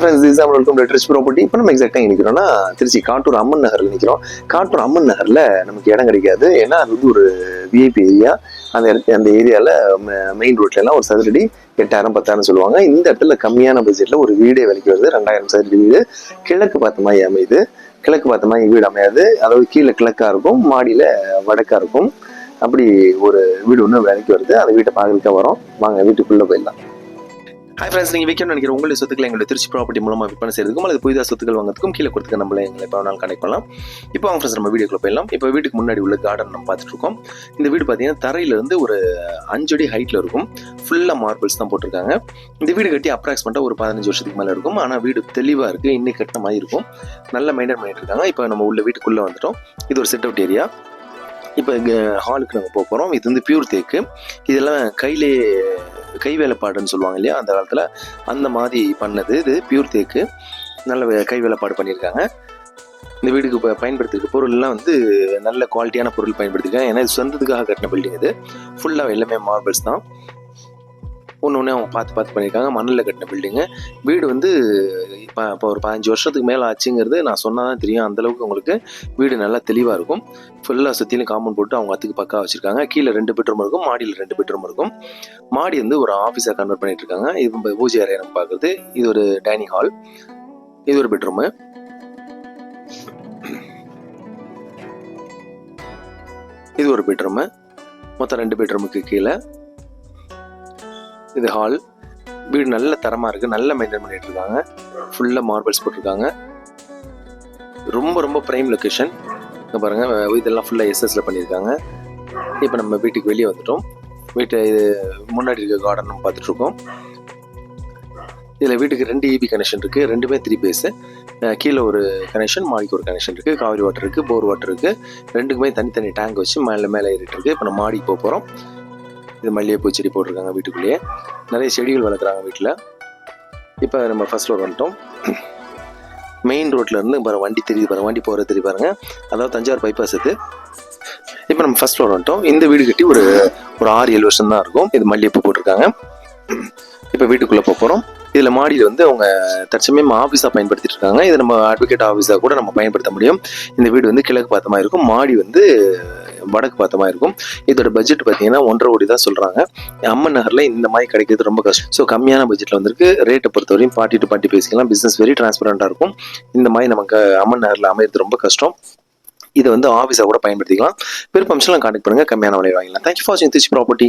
Friends is welcome to Trichy property இப்போ நம்ம எக்ஸாக்டாக நிற்கிறோம்னா திருச்சி காட்டூர் அம்மன் நகரில் நிற்கிறோம் காட்டூர் அம்மன் நகரில் நமக்கு இடம் கிடைக்காது. ஏன்னா அது வந்து ஒரு விஐபி ஏரியா அந்த இடத்து அந்த ஏரியாவில் மெயின் ரோட்லலாம் ஒரு சதுரடி எட்டாயிரம் பத்தாயிரம் சொல்லுவாங்க. இந்த இடத்துல கம்மியான பட்ஜெட்டில் ஒரு வீடே விலைக்கு வருது. ரெண்டாயிரம் சதுரடி வீடு. கிழக்கு பார்த்த மாதிரி அமையுது? கிழக்கு பார்த்த மாதிரி வீடு அமையாது. அதாவது கீழே கிழக்காக இருக்கும் மாடியில் வடக்காக இருக்கும். அப்படி ஒரு வீடு ஒன்று விலைக்கு வருது. அந்த வீட்டை பார்க்கறதுக்காக வரோம். வாங்க வீட்டுக்குள்ளே போயிடலாம். ஹை ஃப்ரெண்ட்ஸ் நீங்கள் விற்கணும்னு நினைக்கிற உங்களுடைய சொத்துக்களை எங்களுடைய திருச்சி ப்ராப்பர்ட்டி மூலமாக விற்பனை செய்யறதுக்கும் அல்லது புதிதாக சொத்துக்கள் வாங்குறதுக்கும் கீழே கொடுத்துக்க நம்மளை எங்களை எப்போ வேணாலும் கனெக்ட் பண்ணலாம். இப்போ அவங்க ஃப்ரெண்ட்ஸ் நம்ம வீடியோக்குள்ள போயிடலாம். இப்போ வீட்டுக்கு முன்னாடி உள்ள கார்டன் நம்ம பார்த்துட்டு இருக்கோம் இந்த வீடு பார்த்தீங்கன்னா தரையிலிருந்து ஒரு அஞ்சு அடி ஹைட்டில் இருக்கும். ஃபுல்லாக மார்பிள்ஸ் தான் போட்டிருக்காங்க. இந்த வீடு கட்டி அப்ராக்சிமேட்டாக ஒரு பதினஞ்சு வருஷத்துக்கு மேலே இருக்கும். ஆனால் வீடு தெளிவாக இருக்குது இன்னைக்கு கட்டின மாதிரி இருக்கும். நல்லா மெயின்டைன் பண்ணிட்டு இருக்காங்க. இப்போ நம்ம உள்ள வீட்டுக்குள்ளே வந்துட்டோம். இது ஒரு செட் அவுட் ஏரியா இப்போ இங்கே ஹாலுக்கு நாங்கள் போக போகிறோம் இது வந்து பியூர் தேக்கு. இதெல்லாம் கையிலே கை வேலைப்பாடுன்னு சொல்லுவாங்க இல்லையா? அந்த காலத்தில் அந்த மாதிரி பண்ணது. இது பியூர் தேக்கு. நல்ல கைவேலைப்பாடு கை வேலைப்பாடு பண்ணியிருக்காங்க. இந்த வீடுக்கு இப்போ பயன்படுத்திருக்க பொருள்லாம் வந்து நல்ல குவாலிட்டியான பொருள் பயன்படுத்திருக்காங்க. ஏன்னா இது சொந்தத்துக்காக கட்டின பில்டிங் இது. ஃபுல்லாக எல்லாமே மார்பிள்ஸ் தான். ஒன்று ஒன்று அவங்க பார்த்து பார்த்து பண்ணியிருக்காங்க. மண்ணில் கட்டின பில்டிங்கு வீடு வந்து இப்போ இப்போ ஒரு பதினஞ்சு வருஷத்துக்கு மேலே ஆச்சுங்கிறது நான் சொன்னால் தான் தெரியும் அந்தளவுக்கு உங்களுக்கு வீடு நல்லா தெளிவாக இருக்கும். ஃபுல்லாக சுற்றிலும் காம்பவுண்ட் போட்டு அவங்க அத்துக்கு பக்கா வச்சுருக்காங்க. கீழே ரெண்டு பெட்ரூம் இருக்கும். மாடியில் ரெண்டு பெட்ரூம் இருக்கும். மாடி வந்து ஒரு ஆஃபீஸாக கன்வெர்ட் பண்ணிட்டு இருக்காங்க இது பூஜை அறையை நம்ம பார்க்குறது. இது ஒரு டைனிங் ஹால் இது ஒரு பெட்ரூமு இது ஒரு பெட்ரூமு மொத்தம் ரெண்டு பெட்ரூமுக்கு கீழே. இது ஹால் வீடு நல்ல தரமாக இருக்குது நல்லா மெயின்டைன் பண்ணிட்டு இருக்காங்க ஃபுல்லாக மார்பிள்ஸ் போட்டிருக்காங்க. ரொம்ப ரொம்ப ப்ரைம் லொக்கேஷன் இங்கே பாருங்கள் இதெல்லாம் ஃபுல்லாக எஸ்எஸில் பண்ணியிருக்காங்க. இப்போ நம்ம வீட்டுக்கு வெளியே வந்துட்டோம். வீட்டு இது முன்னாடி இருக்க கார்டன் நம்ம பார்த்துட்ருக்கோம் இதில் வீட்டுக்கு ரெண்டு இபி கனெக்ஷன் இருக்குது ரெண்டுமே த்ரீ பேஸு கீழே ஒரு கனெக்ஷன் மாடிக்கு ஒரு கனெக்ஷன் இருக்குது காவிரி வாட்டர் இருக்குது போர் வாட்டர் இருக்குது ரெண்டுக்குமே தனித்தனி டேங்க் வச்சு மேலே மேலே ஏறிட்டு இப்போ நம்ம மாடிக்கு போக போகிறோம் இது மல்லிகைப்பூ செடி போட்டிருக்காங்க வீட்டுக்குள்ளேயே. நிறைய செடிகள் வளர்க்குறாங்க வீட்டில் இப்போ நம்ம ஃபர்ஸ்ட் ரோட் வந்துட்டோம். மெயின் ரோட்லேருந்து பாரு வண்டி தெரியுது பாருங்க வண்டி போகிறது தெரியுது பாருங்க. அதாவது தஞ்சாவூர் பைபாஸ் இது. இப்போ நம்ம ஃபர்ஸ்ட் ஃப்ளோர் வந்துட்டோம். இந்த வீடு கட்டி ஒரு ஒரு ஆறு ஏழு வருஷம் தான் இருக்கும். இது மல்லிகைப்பூ போட்டிருக்காங்க. இப்போ வீட்டுக்குள்ளே போக போகிறோம் இதில் மாடியில் வந்து அவங்க தற்சமயம் ஆஃபீஸாக பயன்படுத்திட்டு இருக்காங்க. இது நம்ம அட்வொகேட் ஆஃபீஸாக கூட நம்ம பயன்படுத்த முடியும். இந்த வீடு வந்து கிழக்கு பார்த்த மாதிரி இருக்கும். மாடி வந்து வடக்கு பார்த்தமாக இருக்கும். இதோட பட்ஜெட் பார்த்தீங்கன்னா ஒன்றரை கோடி தான் சொல்கிறாங்க அம்மன் நகரில் இந்த மாதிரி கிடைக்கிறது ரொம்ப கஷ்டம். ஸோ கம்மியான பட்ஜெட்டில் வந்திருக்கு. ரேட்டை பொறுத்தவரையும் பார்ட்டி டு பார்ட்டி பேசிக்கலாம். பிஸ்னஸ் வெரி டிரான்ஸ்பரண்டாக இருக்கும். இந்த மாதிரி நமக்கு அம்மன் நகரில் அமையிறது ரொம்ப கஷ்டம். இதை வந்து ஆஃபீஸாக கூட பயன்படுத்திக்கலாம். விருப்பம்ஸ்லாம் கான்டெக்ட் பண்ணுங்கள் கம்மியான விலை வாங்கிக்கலாம் தேங்க்யூ ஃபார் வாட்சிங் திருச்சி ப்ராப்பர்ட்டி